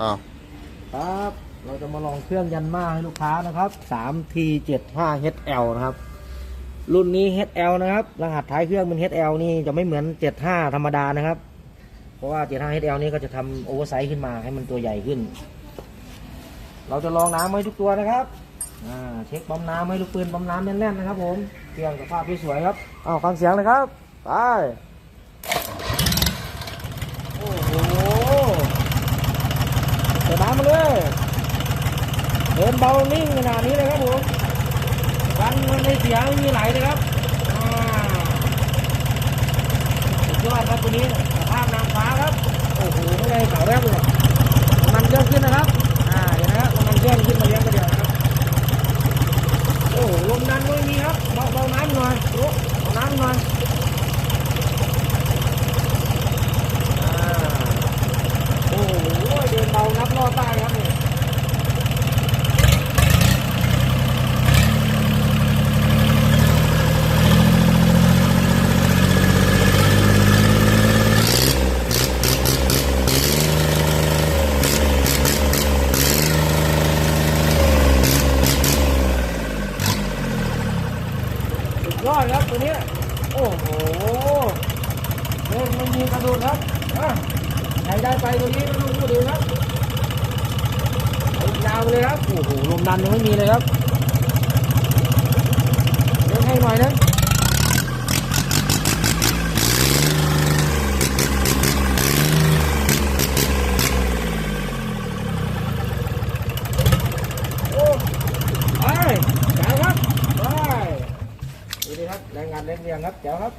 อ้าวครับ เราจะมาลองเครื่องยันมาให้ลูกค้านะครับ 3T 75 HL นะครับ รุ่นนี้ HL นะครับ รหัสท้ายเครื่องเป็น HL นี่จะไม่เหมือน 75 ธรรมดานะครับ เพราะว่า 75 HL นี่ก็จะทำโอเวอร์ไซส์ขึ้นมาให้มันตัวใหญ่ขึ้น เราจะลองน้ำให้ทุกตัวนะครับเช็คปั๊มน้ำให้ลูกปืนปั๊มน้ำแน่นๆนะครับ ผมเครื่องสภาพสวยครับอ้าวฟังเสียงเลยครับ ไป โอ้โห เดน้ำมาเลยเดินเบานิ่งขนาดนี้เลยครับผมกันมันไม่เสียไม่มีไหลเลยครับสุดยอดครับตัวนี้สภาพนางฟ้าครับ โอ้โหไม่ได้เก่าแรกเลยมันเครื่องขึ้นนะครับ อ่าเห็นนะครับมันเครื่องขึ้นมาเลี้ยงกระเดียวนะครับ โอ้โหลมดันก็ไม่มีครับเบาเบาน้ำหน่อยโอ้เบาน้ำหน่อยอ่า โอ้โหเดินเบานับล่ อต้ครับเนี่ยสุดยอดครับตัวเนี้ยโอ้โหเล่นไม่มีกระดูกครับอะใครได้ไปตัวนี้ก็ต้องพูดดีครับ โอ้โหลมดันยังไม่มีเลยครับเลี้ยงให้หน่อยนะโอ้ไปแรงงานแรงเรียงครับเจ๋วครับ